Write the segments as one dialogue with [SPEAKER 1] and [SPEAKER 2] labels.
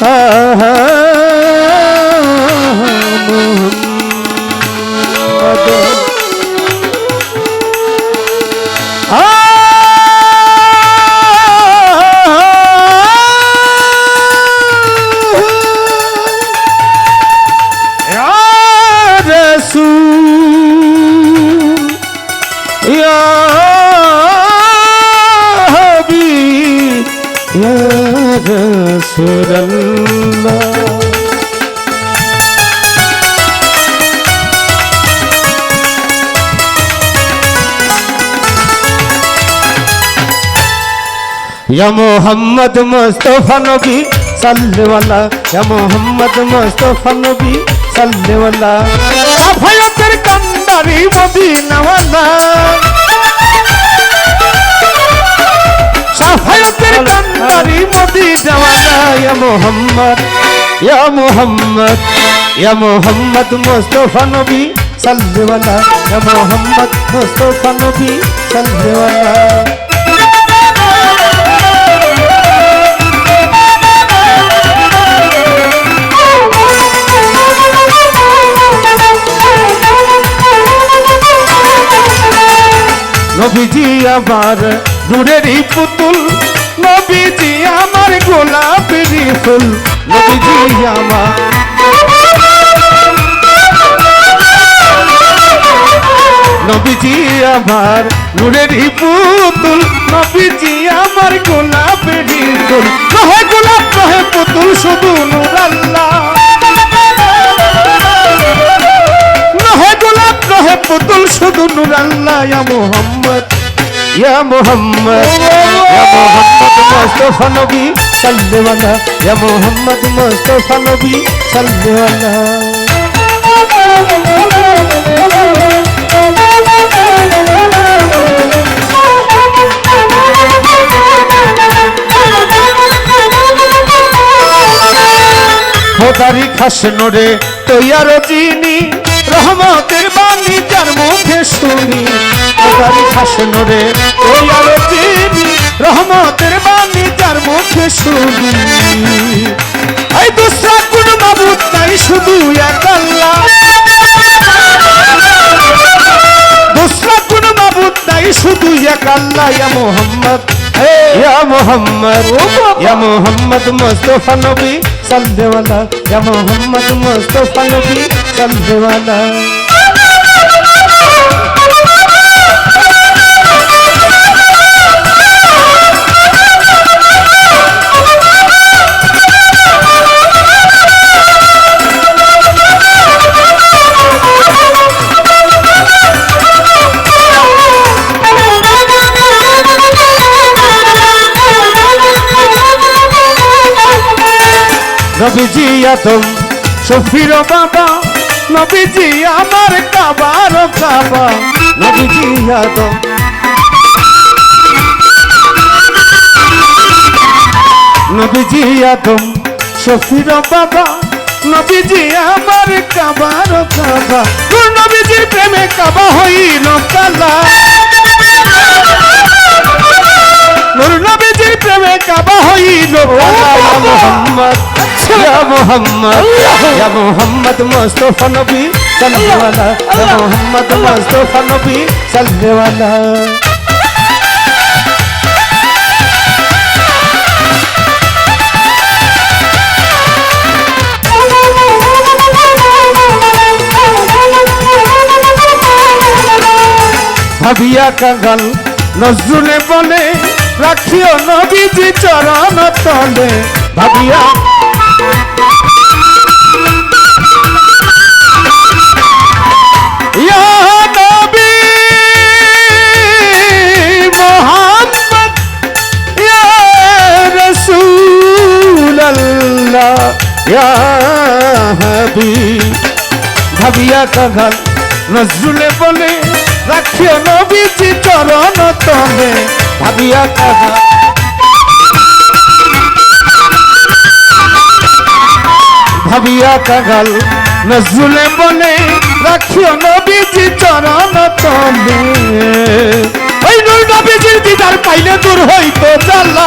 [SPEAKER 1] 啊。রসুরল্লাহ Ya Muhammad Mustafa Nabi Salliwala Ya Muhammad Mustafa Nabi Salliwala Afayatir মদিনাওয়ালা সাফায়াতের কান্দারি মদিনাওয়ালা ইয়া মোহাম্মদ ইয়া মোহাম্মদ ইয়া মোহাম্মদ, মুস্তাফা নবী সাল্লি ইয়া মোহাম্মদ, মুস্তাফা নবী সাল্লি নবীজি আমার নূরেরই পুতুল, নবীজি আমার গোলাপেরই ফুল নবীজি আমার। নবীজি আমার নূরেরই পুতুল, নবীজি আমার গোলাপেরই ফুল নহে গোলাপ, নহে পুতুল, শুধু নূর আল্লাহ। নহে গোলাপ, নহে পুতুল, শুধু নূর আল্লাহ ইয়া মোহাম্মদ ইয়া মোহাম্মদ মুস্তাফা নবী, সাল্লাল্লাহু ইয়া মোহাম্মদ মুস্তাফা নবী, সাল্লাল্লাহু খোদারি খাস তৈয়ার চিনি রহমতের বাণী যার মুখে শুনি। রহমতের বাণী যার মুখে শুনি। এই দুসরা কোন মাবুদ নাই শুধু এক আল্লাহ। দুসরা কোন মাবুদ নাই শুধু এক আল্লাহ ইয়া মোহাম্মদ। ইয়া মোহাম্মদ ইয়া মোহাম্মদ মুস্তাফা নবী সাল্লাল্লাহু ইয়া মোহাম্মদ মুস্তাফা নবী সাল্লাল্লাহু নবীজি আদম শফির বাবা, নবীজি আমার কাবার কাবা। নবীজি আদম। নবীজি আদম শফির বাবা, নবীজি আমার কাবার কাবা। নবীজির প্রেমে কাবা হইল কালা। নূর নবীজির প্রেমে কাবা হইল কালা। মোহাম্মদ ইয়া মোহাম্মদ ইয়া মোহাম্মদ মুস্তাফা নবী সাল্লাল্লাহু আলাইহি ইয়া মোহাম্মদ মুস্তাফা নবী সাল্লাল্লাহু আলাইহি ভাবিয়া কাঙ্গাল নজরুলে বলে রাখিও নবীজি চরণ তলে ভাবিয়া হাবিব ভাবিয়া কাঙ্গাল নজরুলে বলে রাখিও নবীজি চরণ তলে ভাবিয়া কাঙ্গাল ভাবিয়া কাগাল নজরুলে বলে রাখিও নবীজি চরণ তলে ওই নবীজির দিদার পাইলে দূর হইতো জ্বালা।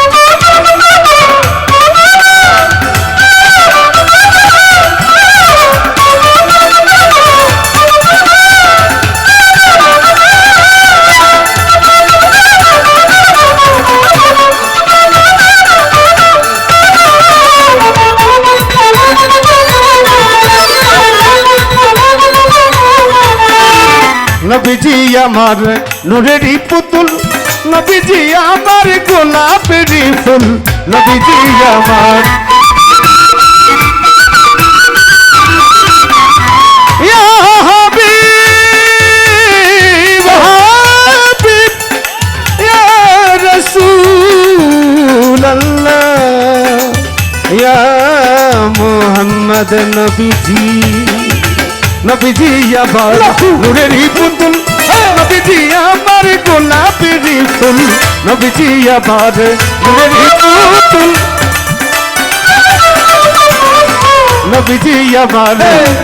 [SPEAKER 1] নবীজি আমার নূরেরই পুতুল নবীজি আমার গোলাপেরই ফুল নবীজি আমার। মুহাম্মদ নবীজি। নবীজি আমার নূরেরই পুতুল নবীজি আমার গোলাপেরই ফুল নবীজি আমার নূরেরই পুতুল নবীজি আমার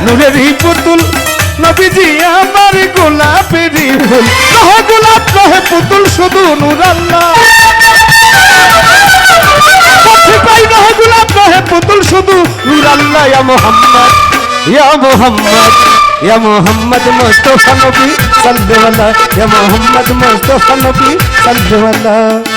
[SPEAKER 1] নূরেরই পুতুল নবীজি আমার গোলাপেরই ফুল নহে গোলাপ নহে পুতুল শুধু নূর আল্লাহ। পাই নহে গোলাপ নহে পুতুল শুধু নূর আল্লাহ মোহাম্মদ। ইয়া মোহাম্মদ ইয়া মোহাম্মদ মুস্তফা নবী সাল্লাল্লাহু ইয়া মোহাম্মদ মুস্তফা নবী সাল্লাল্লাহু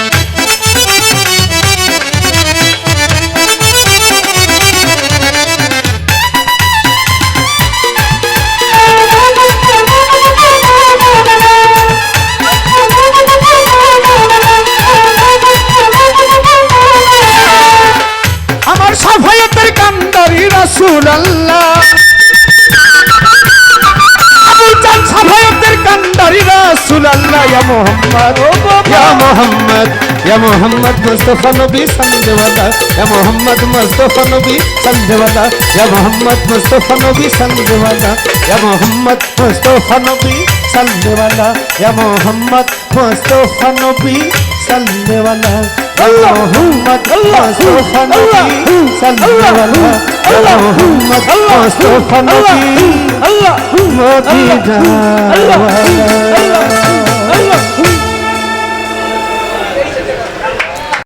[SPEAKER 1] মোহাম্মদ ইয়া মোহাম্মদ ইয়া মোহাম্মদ মুস্তাফা নবী সাল্লাল্লাহু ইয়া মোহাম্মদ মুস্তাফা নবী সাল্লাল্লাহু ইয়া মোহাম্মদ মুস্তাফা নবী সাল্লাল্লাহু ইয়া মোহাম্মদ মুস্তাফা নবী সাল্লাল্লাহু ইয়া মোহাম্মদ মুস্তাফা নবী সাল্লাল্লাহু আল্লাহ। মোহাম্মদ মুস্তাফা নবী সাল্লাল্লাহু ইয়া মোহাম্মদ মুস্তাফা নবী
[SPEAKER 2] আল্লাহ।
[SPEAKER 1] মদিনা